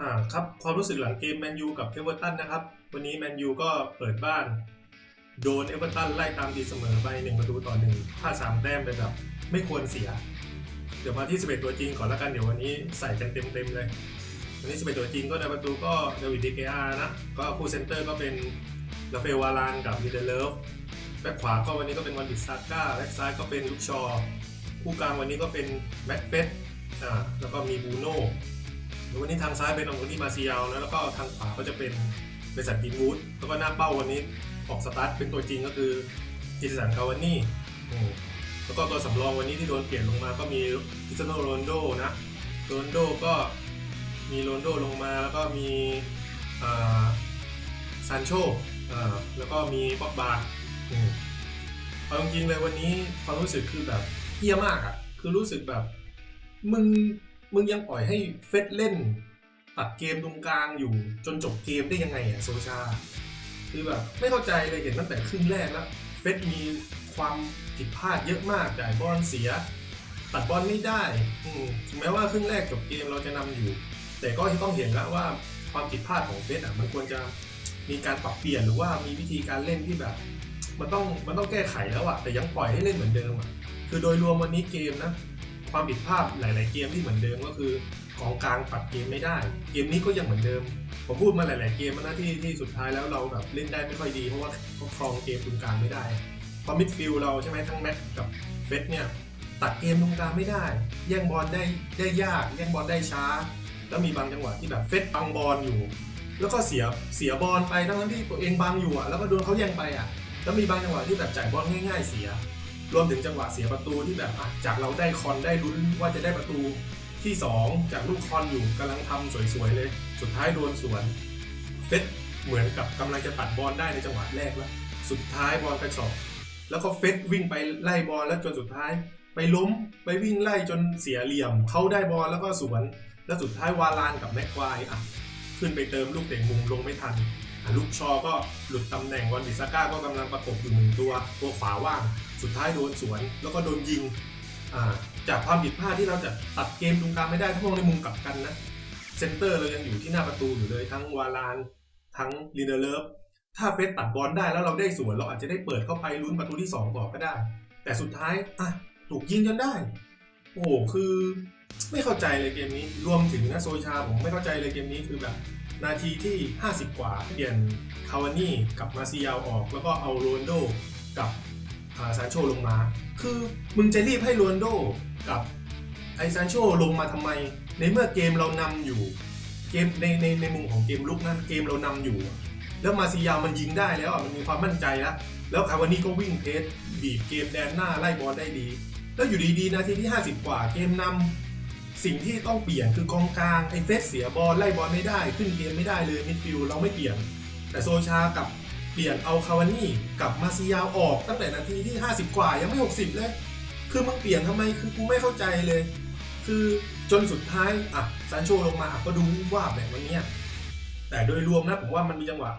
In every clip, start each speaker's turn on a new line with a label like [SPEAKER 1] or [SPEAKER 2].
[SPEAKER 1] อ่าครับความรู้สึกหลังเกมแมนยูกับเอเวอร์ตันนะครับ วันนี้แมนยูก็เปิดบ้าน โดนเอเวอร์ตันไล่ตามตีเสมอไปหนึ่งประตูต่อหนึ่งพลาดสามแต้มไปแบบไม่ควรเสีย เดี๋ยวมาที่11ตัวจริงก่อนล้วกันเดี๋ยววันนี้ใส่กันเต็มๆเลยวันนี้11ตัวจริงก็ในประตูก็เดวิดดีเกอานะก็คู่เซนเตอร์ก็เป็นลาเฟวารานกับวิเดเลฟแบ็คขวาก็วันนี้ก็เป็นวันบิสซาก้าแบ็คซ้ายก็เป็นลูกชอ คู่กลางวันนี้ก็เป็นแม็กเฟสอ่าแล้วก็มีบูโน่ วันนี้ทางซ้ายเป็นองคุนี่มาเซียลนะแล้วก็ทางขวาก็จะเป็นเบสันตินวูดแล้วก็หน้าเป้าวันนี้ออกสตาร์ทเป็นตัวจริงก็คือจิตสันคาวานี่แล้วก็ตัวสำรองวันนี้ที่โดนเปลี่ยนลงมาก็มีคริสเตโนโรนโดนะโรนโดก็มีโรนโดลงมาแล้วก็มีซานโชแล้วก็มีป็อกบาอืมเอาจริงเลยวันนี้ความรู้สึกคือแบบเฮี้ยมากอะคือรู้สึกแบบมึง มึงยังปล่อยให้เฟสเล่น ตัดเกมตรงกลางอยู่จนจบเกมได้ยังไงอะโซชา คือแบบไม่เข้าใจเลยเห็นตั้งแต่ครึ่งแรกแล้วเฟสมีความผิดพลาดเยอะมากจ่ายบอลเสีย ตัดบอลไม่ได้ถึงแม้ว่าครึ่งแรกจบเกมเราจะนำอยู่ แต่ก็ต้องเห็นแล้วว่าความผิดพลาดของเฟสอะมันควรจะมีการปรับเปลี่ยนหรือว่ามีวิธีการเล่นที่แบบ มันต้องมันต้องแก้ไขแล้วอะแต่ยังปล่อยให้เล่นเหมือนเดิมอะคือโดยรวมวันนี้เกมนะ ความผิดพลาดหลาย ๆ เกมที่เหมือนเดิมก็คือกองกลางปัดเกมไม่ได้ เกมนี้ก็ยังเหมือนเดิม ผมพูดมาหลาย ๆ เกมนะที่ที่สุดท้ายแล้วเราแบบเล่นได้ไม่ค่อยดีเพราะว่าเขาครองเกมตรงกลางไม่ได้เพราะมิดฟิลเราใช่ไหมทั้งแม็กกับเฟสเนี่ยตัดเกมตรงกลางไม่ได้ แย่งบอลได้ได้ยาก แย่งบอลได้ช้า แล้วมีบางจังหวะที่แบบเฟสบังบอลอยู่ แล้วก็เสียเสียบอลไปทั้งที่ตัวเองบังอยู่อะแล้วก็โดนเขาแย่งไปอะแล้วมีบางจังหวะที่แบบจ่ายบอลง่าย ๆ เสีย รวมถึงจังหวะเสียประตูที่แบบจากเราได้คอนได้ลุ้นว่าจะได้ประตูที่ 2 จากลูกคอนอยู่กำลังทำสวยๆเลย สุดท้ายโดนสวนเฟสเหมือนกับกำลังจะตัดบอลได้ในจังหวะแรกแล้ว สุดท้ายบอลกระชอกแล้วก็เฟสวิ่งไปไล่บอลแล้วจนสุดท้าย ไปล้มไปวิ่งไล่จนเสียเหลี่ยมเขาได้บอลแล้วก็สวน แล้วสุดท้ายวาลานกับแม็กควายอะขึ้นไปเติมลูกเตะมุมลงไม่ทันลูกชอก็หลุดตำแหน่งวันบิสก้าก็กำลังประกบอยู่หนึ่งตัวตัวขวาว่าง สุดท้ายโดนสวน แล้วก็โดนยิงจากความผิดพลาดที่เราจะตัดเกมตรงกลางไม่ได้ถ้ามองในมุมกลับกันนะเซนเตอร์เรายังอยู่ที่หน้าประตูอยู่เลยทั้งวาลานทั้งลีเดเลฟถ้าเฟสตัดบอลได้แล้วเราได้สวนเราอาจจะได้เปิดเข้าไปลุ้นประตูที่สองต่อก็ได้ แต่สุดท้ายอะถูกยิงจนได้ โอ้โหคือไม่เข้าใจเลยเกมนี้รวมถึงนะโซชาผมไม่เข้าใจเลยเกมนี้คือแบบ นาทีที่ 50 กว่าเปลี่ยนคาวานี่กับมาซิยาออก แล้วก็เอาโรนโดกับ ซานโชลงมา คือมึงจะรีบให้โรนโดกับไอซานโชลงมาทำไม ในเมื่อเกมเรานำอยู่ เกมในในในมุมของเกมลุกนั้นเกมเรานำอยู่ แล้วมาซิยามันยิงได้แล้วอะมันมีความมั่นใจแล้ว แล้วคาวานี่ก็วิ่งเพสบีบเกมแดนหน้าไล่บอลได้ดี แล้วอยู่ดีๆนาทีที่ 50 กว่าเกมนำสิ่งที่ต้องเปลี่ยนคือกองกลางไอเฟสเสียบอลไล่บอลไม่ได้ ขึ้นเกมไม่ได้เลยมิดฟิลด์เราไม่เปลี่ยน แต่โซชากับ เปลี่ยนเอาคาวานี่กับมาซิยาออกตั้งแต่นาทีที่ 50 กว่ายังไม่ 60 เลย คือมึงเปลี่ยนทำไมคือกูไม่เข้าใจเลย คือจนสุดท้ายอะซานโชลงมาอะก็ดูว่าแบบวันเนี้ยแต่โดยรวมนะผมว่ามันมีจังหวะ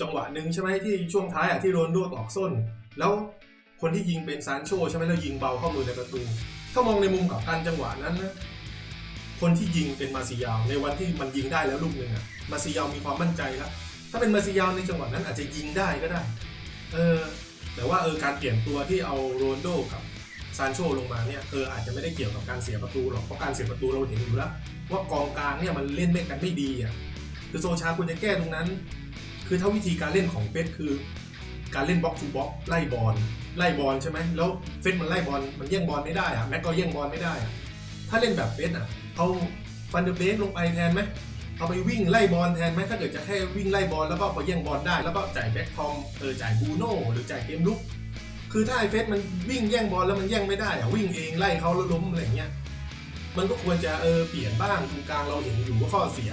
[SPEAKER 1] จังหวะหนึ่งใช่ไหมที่ช่วงท้ายอะที่โรนโดตอกส้น แล้วคนที่ยิงเป็นซานโชใช่ไหมแล้วยิงเบาเข้ามือในประตู ถ้ามองในมุมกับการจังหวะนั้นนะคนที่ยิงเป็นมาซิยาวในวันที่มันยิงได้แล้วลูกหนึ่งอะมาซิยาวมีความมั่นใจแล้ว ถ้าเป็นมาซิยาวในจังหวะนั้นอาจจะยิงได้ก็ได้ เออ แต่ว่าเออการเปลี่ยนตัวที่เอาโรนโดกับซานโชลงมาเนี่ยเอออาจจะไม่ได้เกี่ยวกับการเสียประตูหรอก เพราะการเสียประตูเราเห็นอยู่แล้ว ว่ากองกลางเนี่ยมันเล่นไม่กันไม่ดีอะ คือโซชาควรจะแก้ตรงนั้น คือถ้าวิธีการเล่นของเฟสคือ การเล่นบล็อกทูบล็อกไล่บอลไล่บอลใช่ไหมแล้วเฟสมันไล่บอลมันแย่งบอลไม่ได้อะแม็กก็แย่งบอลไม่ได้อะถ้าเล่นแบบเฟสอะเอาฟันเดอร์เบสลงไปแทนไหม เอาไปวิ่งไล่บอลแทนไหมถ้าเกิดจะแค่วิ่งไล่บอลแล้วก็พอแย่งบอลได้ แล้วก็จ่ายแบ็คทอมเออจ่ายบูโน่หรือจ่ายเกมลุกคือถ้าไอเฟสมันวิ่งแย่งบอลแล้วมันแย่งไม่ได้อะวิ่งเองไล่เขาแล้วล้มอะไรเงี้ยมันก็ควรจะเออเปลี่ยนบ้างตรงกลางเราเห็นอยู่ว่าข้อเสีย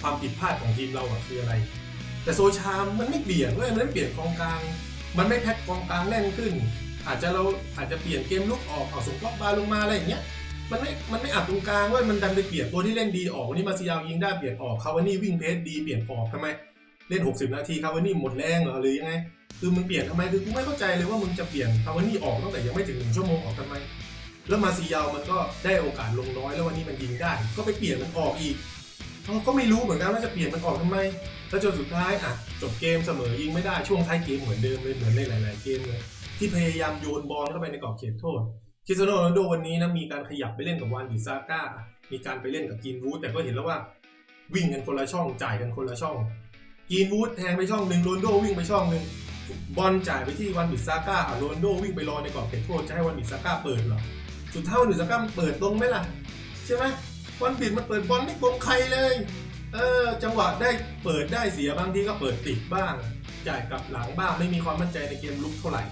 [SPEAKER 1] ความผิดพลาดของทีมเราอะคืออะไร แต่โซชามมันไม่เปลี่ยนเว้ยมันไม่เปลี่ยนกองกลาง มันไม่แพ็คกองกลางแน่นขึ้น อาจจะเราอาจจะเปลี่ยนเกมลุกออกเอาส่งบล็อกบาลงมาอะไรอย่างเงี้ย มันไม่ มันไม่อัดตรงกลางเว้ยมันดันไปเปลี่ยนตัวที่เล่นดีออกวันนี้มาซิยาวยิงได้เปลี่ยนออกคาวานี่วิ่งเพสดีเปลี่ยนออกทำไม เล่น 60 นาทีคาวานี่หมดแรงเหรอหรือยังไง คือมึงเปลี่ยนทำไม คือกูไม่เข้าใจเลยว่ามึงจะเปลี่ยนคาวานี่ออกตั้งแต่ยังไม่ถึงหนึ่งชั่วโมงออกทำไม แล้วมาซิยาวมันก็ได้โอกาสลงน้อยแล้ววันนี้มันยิงได้ ก็ไปเปลี่ยนมันออกอีกเราก็ไม่รู้เหมือนกันว่าจะเปลี่ยนมันออกทำไม แล้วจนสุดท้ายอะจบเกมเสมอยิงไม่ได้ช่วงท้ายเกมเหมือนเดิมเลยเหมือนในหลาย ๆ เกมเลยที่พยายามโยนบอลเข้าไปในกรอบเขตโทษ คริสเตียโนโรนัลโดวันนี้นะมีการขยับไปเล่นกับวานดิซาก้า มีการไปเล่นกับกีนวูดแต่ก็เห็นแล้วว่าวิ่งกันคนละช่องจ่ายกันคนละช่องกีนวูดแทงไปช่องหนึ่งโรนโดวิ่งไปช่องหนึ่งบอลจ่ายไปที่วันบิซาก้าอะโรนโดวิ่งไปรอในกรอบเขตโทษจะให้วันบิซาก้าเปิดหรอสุดท้ายวันบิซาก้าเปิดตรงไหมล่ะใช่ไหมวันบิดมันเปิดบอลไม่ตรงใครเลยเออจังหวะได้เปิดได้เสียบางทีก็เปิดติดบ้าง จ่ายกลับหลังบ้างไม่มีความมั่นใจในเกมลุกเท่าไหร่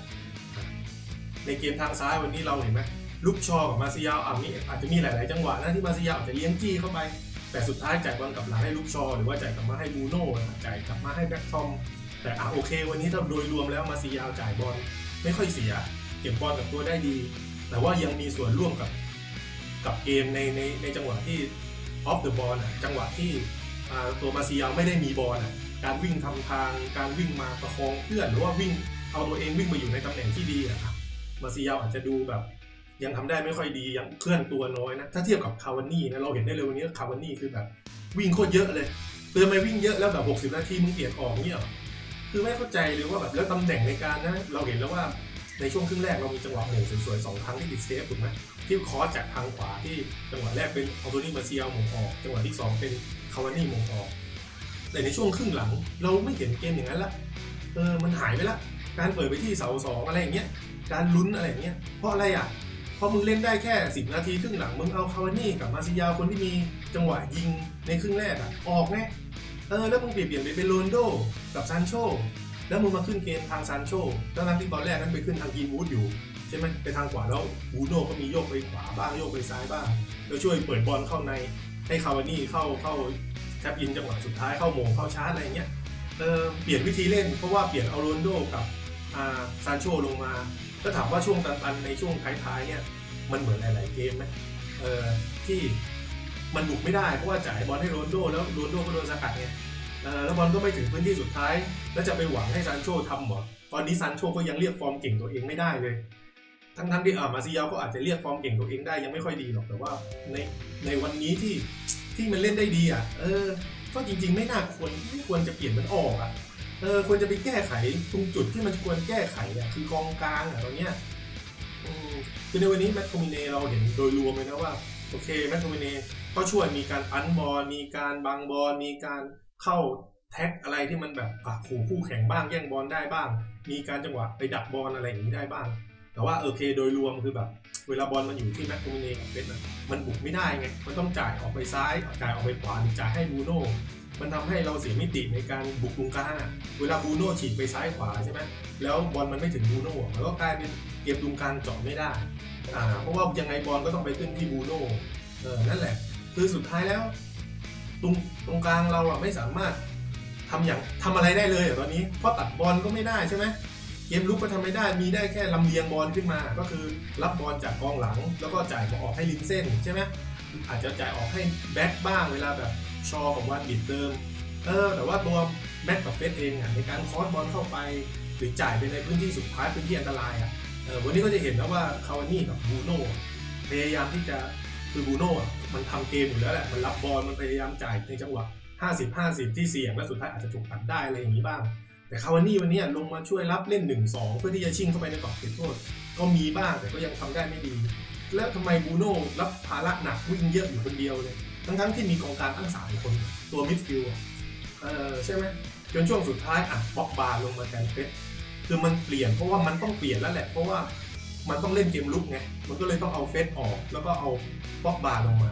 [SPEAKER 1] ในเกมทางซ้ายวันนี้เราเห็นไหมลุกชอกับมาซิยาอะมีอาจจะมีหลาย ๆ จังหวะนะที่มาซิยาอาจจะเลี้ยงจี้เข้าไป แต่สุดท้ายจ่ายบอลกลับหลังให้ลุกชอ หรือว่าจ่ายกลับมาให้บูโน่จ่ายกลับมาให้แบ็คทอมแต่อะโอเค วันนี้ถ้าโดยรวมแล้วมาซิยาจ่ายบอลไม่ค่อยเสีย เก็บบอลกับตัวได้ดี แต่ว่ายังมีส่วนร่วมกับกับเกมในในในจังหวะที่ออฟเดอะบอลจังหวะที่ตัวมาซิยาไม่ได้มีบอลอะการวิ่งทำทางการวิ่งมาประคองเพื่อนหรือว่าวิ่งเอาตัวเองวิ่งมาอยู่ในตำแหน่งที่ดีอะ มาซิยาอาจจะดูแบบ ยังทำได้ไม่ค่อยดียังเคลื่อนตัวน้อยนะ ถ้าเทียบกับคาวานี่นะเราเห็นได้เลยวันนี้คาวานี่คือแบบ วิ่งโคตรเยอะเลยเตือนไปวิ่งเยอะแล้วแบบ 60 นาทีมึงเปลี่ยนออกเนี่ยคือไม่เข้าใจเลยว่าแบบแล้วตำแหน่งในการนะเราเห็นแล้วว่าในช่วงครึ่งแรกเรามีจังหวะหม่งสวยๆสองครั้งที่ติดเซฟถูกไหมที่คอจากทางขวาที่จังหวะแรกเป็นอัลโตนี่มาเซียลหม่งออก จังหวะที่สองเป็นคาวานี่หม่งออก แต่ในช่วงครึ่งหลังเราไม่เห็นเกมอย่างนั้นละเออมันหายไปละ การเปิดไปที่เสาสองอะไรอย่างเงี้ย การลุ้นอะไรเงี้ย เพราะอะไรอะ เพราะมึงเล่นได้แค่ 10 นาทีครึ่งหลัง มึงเอาคาวานี่กับมาซิยาคนที่มีจังหวะยิงในครึ่งแรกอะ ออกไงเออแล้วมึงเปลี่ยนเปลี่ยนไปเป็นโรนโดกับซานโชแล้วมึงมาขึ้นเกมทางซานโชทั้งนั้นที่ตอนแรกนั้นไปขึ้นทางกีนวูดอยู่ใช่ไหมไปทางขวาแล้วบูโน่ก็มีโยกไปขวาบ้างโยกไปซ้ายบ้างแล้วช่วยเปิดบอลเข้าในให้คาวานี่เข้าเข้าแทบยินจังหวะสุดท้ายเข้าโมงเข้าชาร์จอะไรเงี้ยเออเปลี่ยนวิธีเล่นเพราะว่าเปลี่ยนเอาโรนโดกับ ซานโชลงมาก็ถามว่าช่วงตันในช่วงท้ายๆเนี่ยมันเหมือนหลาย ๆ เกมไหมเออที่มันบุกไม่ได้เพราะว่าจ่ายบอลให้โรนโดแล้วโรนโดก็โดนสกัดไงเออแล้วบอลก็ไม่ถึงพื้นที่สุดท้าย แล้วจะไปหวังให้ซานโชทำหรอตอนนี้ซานโชก็ยังเรียกฟอร์มเก่งตัวเองไม่ได้เลย ทั้งๆที่เอ่ามาซิยาก็อาจจะเรียกฟอร์มเก่งตัวเองได้ยังไม่ค่อยดีหรอกแต่ว่าในในวันนี้ที่ที่มันเล่นได้ดีอะเออก็จริง ๆ ไม่น่าควรไม่ควรจะเปลี่ยนมันออกอะ เออควรจะไปแก้ไขตรงจุดที่มันควรแก้ไขอะคือกองกลางอะตอนเนี้ยคือในวันนี้แมตต์โทมิเนเราเห็นโดยรวมเลยนะว่าโอเคแมตต์โทมิเนก็ช่วยมีการอันบอลมีการบังบอลมีการเข้าแท็กอะไรที่มันแบบอะขู่คู่แข่งบ้างแย่งบอลได้บ้าง มีการจังหวะไปดักบอลอะไรอย่างนี้ได้บ้าง แต่ว่าโอเคโดยรวมคือแบบเวลาบอลมันอยู่ที่แมตต์โทมิเนกับเบสมันบุกไม่ได้ไงมันต้องจ่ายออกไปซ้ายจ่ายออกไปขวาหรือจ่ายให้บูโน่ มันทำให้เราเสียมิติในการบุกตรงกลางอะเวลาบูโน่ฉีกไปซ้ายขวาใช่ไหมแล้วบอลมันไม่ถึงบูโน่มันก็กลายเป็นเกมตรงกลางเจาะไม่ได้อ่าเพราะว่ายังไงบอลก็ต้องไปขึ้นที่บูโน่เออนั่นแหละ คือสุดท้ายแล้ว ตรงตรงกลางเราอะไม่สามารถทำอย่างทำอะไรได้เลยอะตอนนี้เพราะตัดบอลก็ไม่ได้ใช่ไหมเกมลุกก็ทำไม่ได้มีได้แค่ลำเลียงบอลขึ้นมา ก็คือรับบอลจากกองหลัง แล้วก็จ่ายออกให้ลินเส้นใช่ไหมอาจจะจ่ายออกให้แบ็คบ้างเวลาแบบ ชอของวันบิดเติมเออแต่ว่าตัวแบ็คกับเฟสเองอะในการคอสบอลเข้าไป หรือจ่ายไปในพื้นที่สุดท้ายพื้นที่อันตรายอะเออวันนี้ก็จะเห็นแล้วว่าคาวานี่กับบูโน่พยายามที่จะคือบูโน่มันทำเกมอยู่แล้วแหละมันรับบอลมันพยายามจ่ายในจังหวะ 50 50 ที่เสี่ยงและสุดท้ายอาจจะถูกตัดได้อะไรอย่างนี้บ้าง แต่คาวานี่วันนี้ลงมาช่วยรับเล่น 1-2 เพื่อที่จะชิงเข้าไปในกรอบเขตโทษก็มีบ้างแต่ก็ยังทำได้ไม่ดี แล้วทำไมบูโน่รับภาระหนักวิ่งเยอะอยู่คนเดียวเลย ทั้งๆที่มีกองกลางตั้งสามคน ตัวมิดฟิลด์เออใช่ไหมจนช่วงสุดท้ายอะบ็อกบาลงมาแทนเฟสคือมันเปลี่ยนเพราะว่ามันต้องเปลี่ยนแล้วแหละ เพราะว่ามันต้องเล่นเกมลุกไง มันก็เลยต้องเอาเฟสออก แล้วก็เอาบ็อกบาลงมา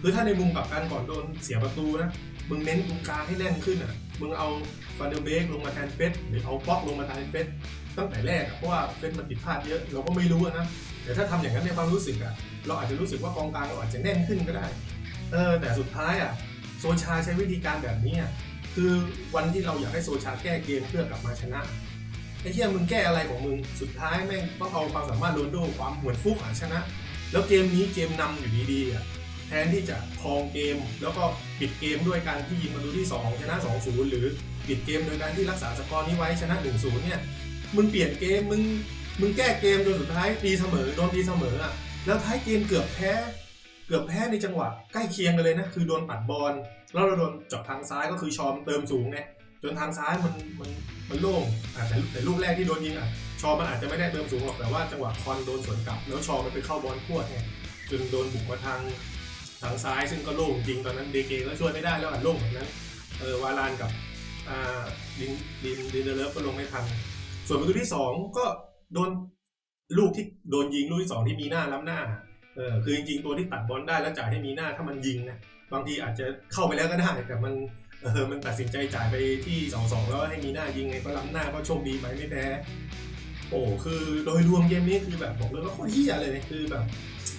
[SPEAKER 1] คือถ้าในมุมกับกันก่อนโดนเสียประตูนะมึงเน้นตรงกลางให้แน่นขึ้นอะมึงเอาฟันเดอร์เบกลงมาแทนเฟสหรือเอาบ็อกลงมาแทนเฟสตั้งแต่แรกอะเพราะว่าเฟสมันผิดพลาดเยอะเราก็ไม่รู้นะแต่ถ้าทำอย่างนั้นในความรู้สึกอะเราอาจจะรู้สึกว่ากองกลางเราอาจจะแน่นขึ้นก็ได้ เออแต่สุดท้ายอะโซชาใช้วิธีการแบบนี้อะคือวันที่เราอยากให้โซชาแก้เกมเพื่อกลับมาชนะไอ้เหี้ยมึงแก้อะไรของมึงสุดท้ายแม่งต้องเอาความสามารถโรนโดความเหมือนฟุกหาชนะ แล้วเกมนี้เกมนำอยู่ดีๆอะแทนที่จะครองเกม แล้วก็ปิดเกมด้วยการที่ยิงประตูที่ 2 ชนะ 2-0 หรือปิดเกมโดยการที่รักษาสกอร์นี้ไว้ชนะ 1-0 เนี่ยมึงเปลี่ยนเกมมึงมึงแก้เกมจนสุดท้ายตีเสมอโดนตีเสมออะแล้วท้ายเกมเกือบแพ้ กือบแพ้ในจังหวะใกล้เคียงกันเลยนะ คือโดนปัดบอลแล้วเราโดนเจาะทางซ้ายก็คือชอมเติมสูงไงจนทางซ้ายมันมันมันโล่งแต่แต่ลูกแรกที่โดนยิงอะชอมันอาจจะไม่ได้เติมสูงหรอกแต่ว่าจังหวะคอนโดนสวนกลับ แล้วชอมันไปเข้าบอลพวไงจนโดนบุกมาทางทางซ้ายซึ่งก็โล่งจริงตอนนั้นเดเกก็ช่วยไม่ได้แล้วอะโล่งแบบนั้นเออวาลานกับอ่าดินดินดินเดเลฟก็ลงไม่ทันส่วนประตูที่สองก็โดนลูกที่โดนยิงลูกที่สองที่มีหน้าล้ำหน้า เออคือจริงๆตัวที่ตัดบอลได้แล้วจ่ายให้มีหน้าถ้ามันยิงนะบางทีอาจจะเข้าไปแล้วก็ได้แต่มันเออมันตัดสินใจจ่ายไปที่สองสองแล้วให้มีหน้ายิงไงก็ล้ำหน้าก็โชคดีไปไม่แพ้โอ้คือโดยรวมเกมนี้คือแบบบอกเลยว่าโคตรเฮี้ยเลยคือแบบ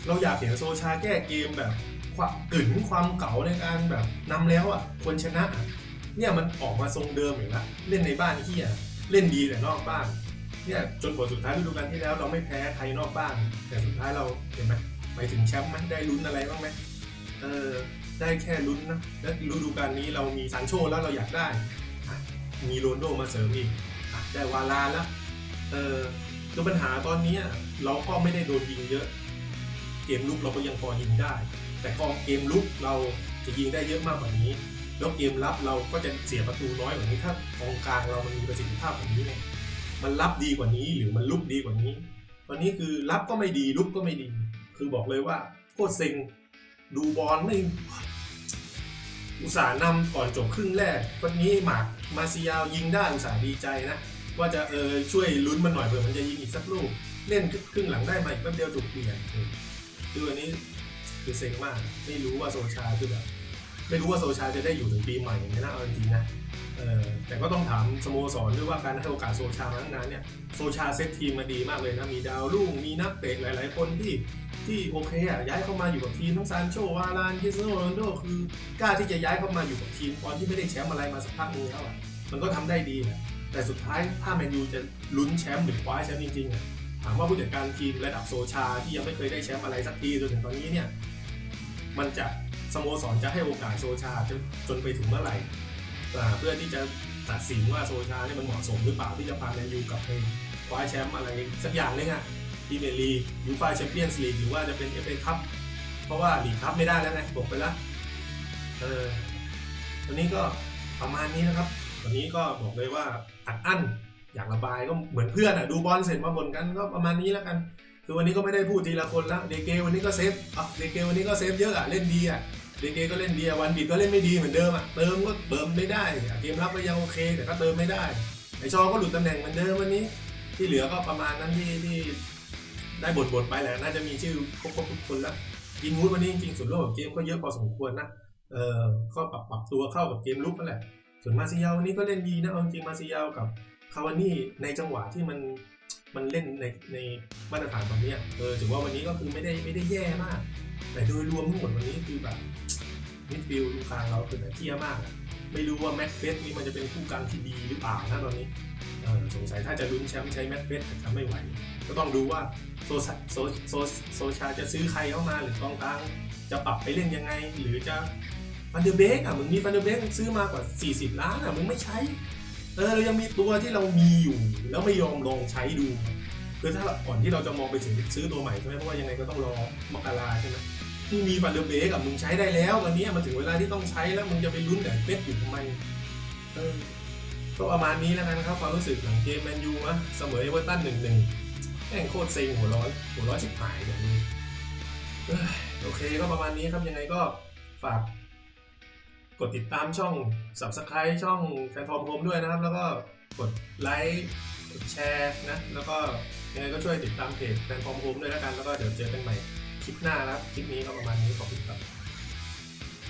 [SPEAKER 1] เราอยากเห็นโซชาแก้เกมแบบความกึ่นความเก่าในการแบบนำแล้วอะควรชนะ เนี่ยมันออกมาทรงเดิมอีกแล้วเล่นในบ้านเฮี้ยเล่นดีแต่นอกบ้านเนี่ยจนผลสุดท้ายฤดูกาลที่แล้วเราไม่แพ้ใครนอกบ้าน แต่สุดท้ายเราเห็นไหม ไปถึงแชมป์ไหมได้ลุ้นอะไรบ้างไหมเออได้แค่ลุ้นนะแล้วฤดูกาลนี้เรามีซานโชแล้วเราอยากได้มีโรนโดมาเสริมอีกอะได้วาลาแล้วเออคือปัญหาตอนนี้เราก็ไม่ได้โดนยิงเยอะ เกมลุกเราก็ยังพอยิงได้ แต่พอเกมลุกเราจะยิงได้เยอะมากกว่านี้ แล้วเกมรับเราก็จะเสียประตูน้อยกว่านี้ถ้ากองกลางเรามันมีประสิทธิภาพแบบนี้ไงมันรับดีกว่านี้หรือมันลุกดีกว่านี้ ตอนนี้คือรับก็ไม่ดีลุกก็ไม่ดี คือบอกเลยว่าโคตรเซ็งดูบอลไม่อุตส่าห์นำก่อนจบครึ่งแรก วันนี้หมากมาซิยาวยิงได้อุตส่าห์ดีใจนะ ว่าจะเออช่วยลุ้นมันหน่อยเผื่อมันจะยิงอีกสักลูก เล่นครึ่งหลังได้มาอีกแป๊บเดียวถูกเปลี่ยนคือวันนี้คือเซ็งมาก ไม่รู้ว่าโซชาคือแบบไม่รู้ว่าโซชาจะได้อยู่ถึงปีใหม่ไหมนะเอาจริงนะ แต่ก็ต้องถามสโมสรด้วยว่าการให้โอกาสโซชามาตั้งนานเนี่ยโซชาเซตทีมมาดีมากเลยนะมีดาวรุ่งมีนักเตะหลาย ๆ คนที่ที่โอเคอะย้ายเข้ามาอยู่กับทีมทั้งซานโชวาลานคริสเตียโนโรนโดคือกล้าที่จะย้ายเข้ามาอยู่กับทีมตอนที่ไม่ได้แชมป์อะไรมาสักพักนึงแล้วอะมันก็ทำได้ดีแหละแต่สุดท้ายถ้าแมนยูจะลุ้นแชมป์หรือคว้าแชมป์จริงๆอะถามว่าผู้จัดการทีมระดับโซชาที่ยังไม่เคยได้แชมป์อะไรสักทีจนถึงตอนนี้เนี่ยมันจะสโมสรจะให้โอกาสโซชาจนจนไปถึงเมื่อไหร่ เพื่อที่จะตัดสินว่าโซชาเนี่ยมันเหมาะสมหรือเปล่าที่จะพาแมนยูกลับไปคว้าแชมป์อะไรสักอย่างนึงอะทีเมลีกยูฟ่าแชมเปี้ยนส์ลีกหรือว่าจะเป็นเอฟเอคัพเพราะว่าลีกคัพไม่ได้แล้วไงบอกไปแล้วเออวันนี้ก็ประมาณนี้นะครับ วันนี้ก็บอกเลยว่าอัดอั้นอยากระบายก็เหมือนเพื่อนอะดูบอลเสร็จมาบ่นกันก็ประมาณนี้แล้วกัน คือวันนี้ก็ไม่ได้พูดทีละคนแล้วเดเกวันนี้ก็เซฟอะเดเกวันนี้ก็เซฟเยอะอะเล่นดีอะ ดเกก็เล่นดีวันบิดก็เล่นไม่ดีเหมือนเดิมอะเติมก็เติมไม่ได้เกมรับก็ยังโอเค แต่ก็เติมไม่ได้ไอชอก็หลุดตำแหน่งเหมือนเดิมวันนี้ ที่เหลือก็ประมาณนั้นที่ที่ได้บทบทไปแหละน่าจะมีชื่อครบครบทุกคนแล้วยิงวูดวันนี้จริงๆส่วนร่วมของเกมก็เยอะพอสมควรนะเออก็ปรับปรับตัวเข้ากับเกมลุกนั่นแหละ ส่วนมาซิยาวันนี้ก็เล่นดีนะเอาจริงมาซิยากับคาวานี่ในจังหวะที่มันมันเล่นในในมาตรฐานแบบนี้เออถือว่าวันนี้ก็คือไม่ได้ไม่ได้แย่มาก แต่โดยรวมทั้งหมดวันนี้คือแบบ มิดฟิลด์ลูกกลางเราคือแบบเที่ยมากอะไม่รู้ว่าแม็กเฟสนี่มันจะเป็นคู่กลางที่ดีหรือเปล่านะตอนนี้เออสงสัยถ้าจะลุ้นแชมป์ใช้แม็กเฟสจะไม่ไหว ก็ต้องดูว่าโซซโซโซโซชาจะซื้อใครเข้ามาหรือกองกลางจะปรับไปเล่นยังไง หรือจะฟันเดอร์เบกอะมึงมีฟันเดอร์เบกซื้อมากว่า 40 ล้านอะมึงไม่ใช้เออเรายังมีตัวที่เรามีอยู่ แล้วไม่ยอมลองใช้ดูคือถ้าก่อนที่เราจะมองไปถึงซื้อตัวใหม่ใช่ไหมเพราะว่ายังไงก็ต้องรอมกราใช่ไหม มึงมีฟันเดอร์เบกกับมึงใช้ได้แล้วตอนนี้มันถึงเวลาที่ต้องใช้แล้วมึงจะไปลุ้นแต่เป็ดอยู่ทำไมเออก็ประมาณนี้แล้วกันนะครับความรู้สึกหลังเกมแมนยูอะเสมอเอเวอร์ตันหนึ่งหนึ่งแม่งโคตรเซ็งหัวร้อนหัวร้อนชิบหายแบบนี้โอเคก็ประมาณนี้ครับยังไงก็ฝากกดติดตามช่อง Subscribe ช่องแฟนฟอร์มโฮมด้วยนะครับ แล้วก็กดไลค์กดแชร์นะ แล้วก็ยังไงก็ช่วยติดตามเพจแฟนฟอร์มโฮมด้วยแล้วกัน แล้วก็เดี๋ยวเจอกันใหม่ คลิปหน้านะครับคลิปนี้ก็ประมาณนี้ขอบคุณครับ